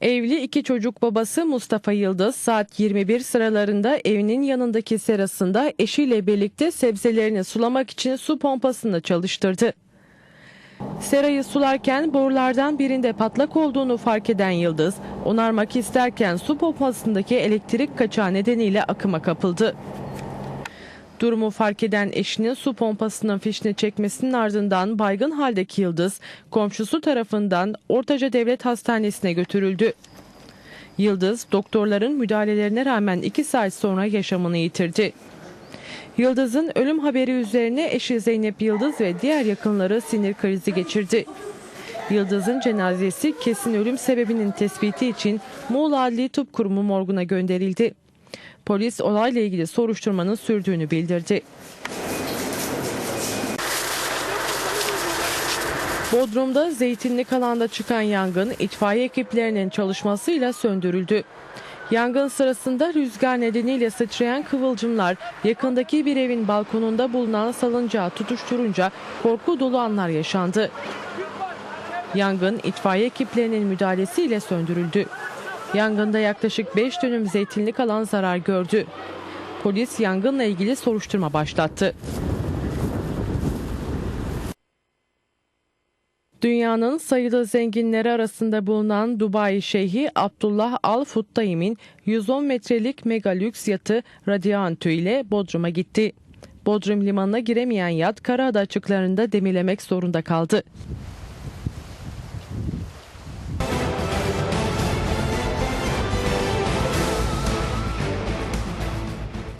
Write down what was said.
Evli iki çocuk babası Mustafa Yıldız saat 21 sıralarında evinin yanındaki serasında eşiyle birlikte sebzelerini sulamak için su pompasını çalıştırdı. Serayı sularken borulardan birinde patlak olduğunu fark eden Yıldız, onarmak isterken su pompasındaki elektrik kaçağı nedeniyle akıma kapıldı. Durumu fark eden eşinin su pompasının fişini çekmesinin ardından baygın haldeki Yıldız, komşusu tarafından Ortaca Devlet Hastanesi'ne götürüldü. Yıldız, doktorların müdahalelerine rağmen 2 saat sonra yaşamını yitirdi. Yıldız'ın ölüm haberi üzerine eşi Zeynep Yıldız ve diğer yakınları sinir krizi geçirdi. Yıldız'ın cenazesi kesin ölüm sebebinin tespiti için Muğla Adli Tıp Kurumu morguna gönderildi. Polis olayla ilgili soruşturmanın sürdüğünü bildirdi. Bodrum'da zeytinlik alanda çıkan yangın itfaiye ekiplerinin çalışmasıyla söndürüldü. Yangın sırasında rüzgar nedeniyle sıçrayan kıvılcımlar yakındaki bir evin balkonunda bulunan salıncağı tutuşturunca korku dolu anlar yaşandı. Yangın itfaiye ekiplerinin müdahalesiyle söndürüldü. Yangında yaklaşık 5 dönüm zeytinlik alan zarar gördü. Polis yangınla ilgili soruşturma başlattı. Dünyanın sayılı zenginleri arasında bulunan Dubai Şeyhi Abdullah Al Futtaim'in 110 metrelik mega lüks yatı Radiantü ile Bodrum'a gitti. Bodrum limanına giremeyen yat Karaada açıklarında demirlemek zorunda kaldı.